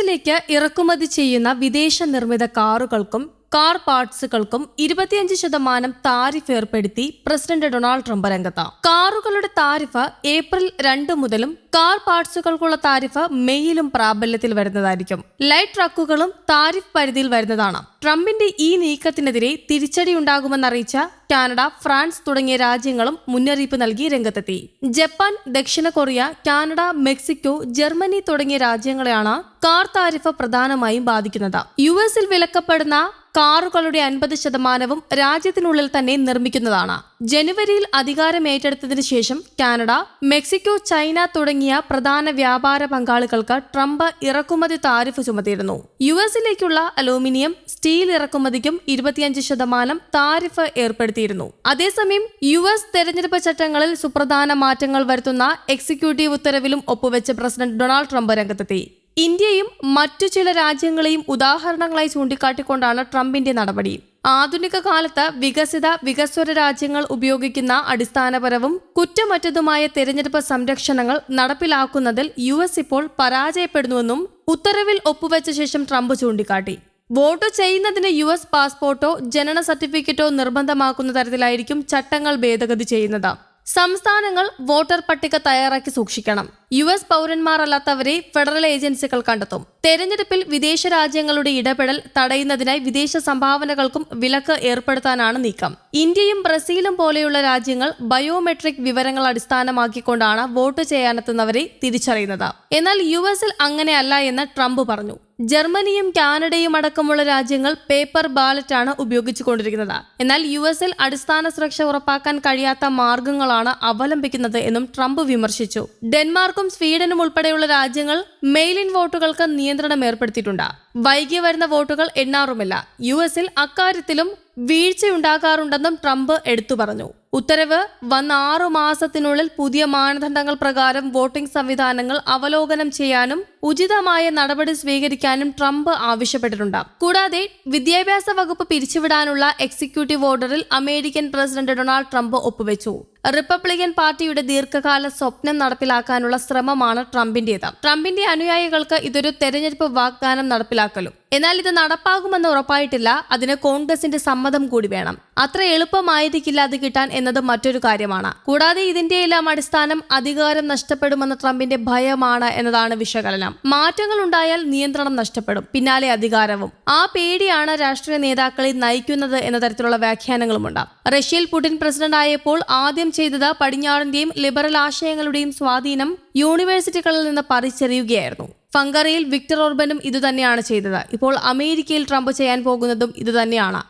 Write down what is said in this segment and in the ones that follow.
എസിലേക്ക് ഇറക്കുമതി ചെയ്യുന്ന വിദേശ നിർമ്മിത കാറുകൾക്കും കാർ പാർട്സുകൾക്കും ഇരുപത്തിയഞ്ച് ശതമാനം താരിഫ് ഏർപ്പെടുത്തി പ്രസിഡന്റ് ഡൊണാൾഡ് ട്രംപ് രംഗത്ത്. കാറുകളുടെ താരിഫ് ഏപ്രിൽ രണ്ട് മുതലും കാർ പാർട്സുകൾക്കുള്ള താരിഫ് മെയ്യിലും പ്രാബല്യത്തിൽ വരുന്നതായിരിക്കും. ലൈറ്റ് ട്രക്കുകളും താരിഫ് പരിധിയിൽ വരുന്നതാണ്. ട്രംപിന്റെ ഈ നീക്കത്തിനെതിരെ തിരിച്ചടിയുണ്ടാകുമെന്നറിയിച്ച കാനഡ ഫ്രാൻസ് തുടങ്ങിയ രാജ്യങ്ങളും മുന്നറിയിപ്പ് നൽകി രംഗത്തെത്തി. ജപ്പാൻ ദക്ഷിണ കൊറിയ കാനഡ മെക്സിക്കോ ജർമ്മനി തുടങ്ങിയ രാജ്യങ്ങളെയാണ് കാർ താരിഫ് പ്രധാനമായും ബാധിക്കുന്നത്. യു എസിൽ വിലക്കപ്പെടുന്ന കാറുകളുടെ അൻപത് ശതമാനവും രാജ്യത്തിനുള്ളിൽ തന്നെ നിർമ്മിക്കുന്നതാണ്. ജനുവരിയിൽ അധികാരം ഏറ്റെടുത്തതിനു ശേഷം കാനഡ മെക്സിക്കോ ചൈന തുടങ്ങിയ പ്രധാന വ്യാപാര പങ്കാളികൾക്ക് ട്രംപ് ഇറക്കുമതി താരിഫ് ചുമത്തിയിരുന്നു. യു എസിലേക്കുള്ള അലൂമിനിയം സ്റ്റീൽ ഇറക്കുമതിക്കും ഇരുപത്തിയഞ്ച് ശതമാനം താരിഫ് ഏർപ്പെടുത്തിയിരുന്നു. അതേസമയം യു എസ് തെരഞ്ഞെടുപ്പ് ചട്ടങ്ങളിൽ സുപ്രധാന മാറ്റങ്ങൾ വരുത്തുന്ന എക്സിക്യൂട്ടീവ് ഉത്തരവിലും ഒപ്പുവെച്ച് പ്രസിഡന്റ് ഡൊണാൾഡ് ട്രംപ് രംഗത്തെത്തി. ഇന്ത്യയും മറ്റു ചില രാജ്യങ്ങളെയും ഉദാഹരണങ്ങളായി ചൂണ്ടിക്കാട്ടിക്കൊണ്ടാണ് ട്രംപിന്റെ നടപടി. ആധുനിക കാലത്ത് വികസിത വികസ്വര രാജ്യങ്ങൾ ഉപയോഗിക്കുന്ന അടിസ്ഥാനപരവും കുറ്റമറ്റതുമായ തെരഞ്ഞെടുപ്പ് സംരക്ഷണങ്ങൾ നടപ്പിലാക്കുന്നതിൽ യു എസ് ഇപ്പോൾ പരാജയപ്പെടുന്നുവെന്നും ഉത്തരവിൽ ഒപ്പുവെച്ച ശേഷം ട്രംപ് ചൂണ്ടിക്കാട്ടി. വോട്ട് ചെയ്യുന്നതിന് യു എസ് പാസ്പോർട്ടോ ജനന സർട്ടിഫിക്കറ്റോ നിർബന്ധമാക്കുന്ന തരത്തിലായിരിക്കും ചട്ടങ്ങൾ ഭേദഗതി ചെയ്യുന്നത്. സംസ്ഥാനങ്ങൾ വോട്ടർ പട്ടിക തയ്യാറാക്കി സൂക്ഷിക്കണം. യു എസ് പൗരന്മാരല്ലാത്തവരെ ഫെഡറൽ ഏജൻസികൾ കണ്ടെത്തും. തെരഞ്ഞെടുപ്പിൽ വിദേശ രാജ്യങ്ങളുടെ ഇടപെടൽ തടയുന്നതിനായി വിദേശ സംഭാവനകൾക്കും വിലക്ക് ഏർപ്പെടുത്താനാണ് നീക്കം. ഇന്ത്യയും ബ്രസീലും പോലെയുള്ള രാജ്യങ്ങൾ ബയോമെട്രിക് വിവരങ്ങൾ അടിസ്ഥാനമാക്കിക്കൊണ്ടാണ് വോട്ട് ചെയ്യാനെത്തുന്നവരെ തിരിച്ചറിയുന്നത്. എന്നാൽ യു എസിൽ അങ്ങനെയല്ല എന്ന് ട്രംപ് പറഞ്ഞു. ജർമ്മനിയും കാനഡയും അടക്കമുള്ള രാജ്യങ്ങൾ പേപ്പർ ബാലറ്റ് ബാലറ്റാണ് ഉപയോഗിച്ചുകൊണ്ടിരിക്കുന്നത്. എന്നാൽ യു എസിൽ അടിസ്ഥാന സുരക്ഷ ഉറപ്പാക്കാൻ കഴിയാത്ത മാർഗങ്ങളാണ് അവലംബിക്കുന്നത് എന്നും ട്രംപ് വിമർശിച്ചു. ഡെൻമാർക്കും സ്വീഡനും ഉൾപ്പെടെയുള്ള രാജ്യങ്ങൾ മെയിൽ ഇൻ വോട്ടുകൾക്ക് നിയന്ത്രണം ഏർപ്പെടുത്തിയിട്ടുണ്ട്. വൈകി വരുന്ന വോട്ടുകൾ എണ്ണാറുമില്ല. യു എസിൽ അക്കാര്യത്തിലും വീഴ്ചയുണ്ടാകാറുണ്ടെന്നും ട്രംപ് എടുത്തു പറഞ്ഞു. ഉത്തരവ് വന്ന ആറു മാസത്തിനുള്ളിൽ പുതിയ മാനദണ്ഡങ്ങൾ പ്രകാരം വോട്ടിംഗ് സംവിധാനങ്ങൾ അവലോകനം ചെയ്യാനും ഉചിതമായ നടപടി സ്വീകരിക്കാനും ട്രംപ് ആവശ്യപ്പെട്ടിട്ടുണ്ട്. കൂടാതെ വിദ്യാഭ്യാസ വകുപ്പ് പിരിച്ചുവിടാനുള്ള എക്സിക്യൂട്ടീവ് ഓർഡറിൽ അമേരിക്കൻ പ്രസിഡന്റ് ഡൊണാൾഡ് ട്രംപ് ഒപ്പുവെച്ചു. റിപ്പബ്ലിക്കൻ പാർട്ടിയുടെ ദീർഘകാല സ്വപ്നം നടപ്പിലാക്കാനുള്ള ശ്രമമാണ് ട്രംപിന്റേത്. ട്രംപിന്റെ അനുയായികൾക്ക് ഇതൊരു തെരഞ്ഞെടുപ്പ് വാഗ്ദാനം നടപ്പിലാക്കലും. എന്നാൽ ഇത് നടപ്പാകുമെന്ന് ഉറപ്പായിട്ടില്ല. അതിന് കോൺഗ്രസിന്റെ സമ്മതം കൂടി വേണം. അത്ര എളുപ്പമായിരിക്കില്ല അത് കിട്ടാൻ എന്നത് മറ്റൊരു കാര്യമാണ്. കൂടാതെ ഇതിന്റെ എല്ലാം അടിസ്ഥാനം അധികാരം നഷ്ടപ്പെടുമെന്ന ട്രംപിന്റെ ഭയമാണ് എന്നതാണ് വിശകലനം. മാറ്റങ്ങൾ ഉണ്ടായാൽ നിയന്ത്രണം നഷ്ടപ്പെടും പിന്നാലെ അധികാരവും. ആ പേടിയാണ് രാഷ്ട്രീയ നേതാക്കളെ നയിക്കുന്നത് എന്ന തരത്തിലുള്ള വ്യാഖ്യാനങ്ങളുമുണ്ട്. റഷ്യയിൽ പുടിൻ പ്രസിഡന്റ് ആയപ്പോൾ ആദ്യം ചെയ്തത് പടിഞ്ഞാറിന്റെയും ലിബറൽ ആശയങ്ങളുടെയും സ്വാധീനം യൂണിവേഴ്സിറ്റികളിൽ നിന്ന് പറിച്ചെറിയുകയായിരുന്നു. ഫംഗറിയിൽ വിക്ടർ ഓർബനും ഇതുതന്നെയാണ് ചെയ്തത്. ഇപ്പോൾ അമേരിക്കയിൽ ട്രംപ് ചെയ്യാൻ പോകുന്നതും ഇതുതന്നെയാണ്.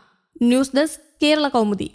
News desk Kerala Kaumudi.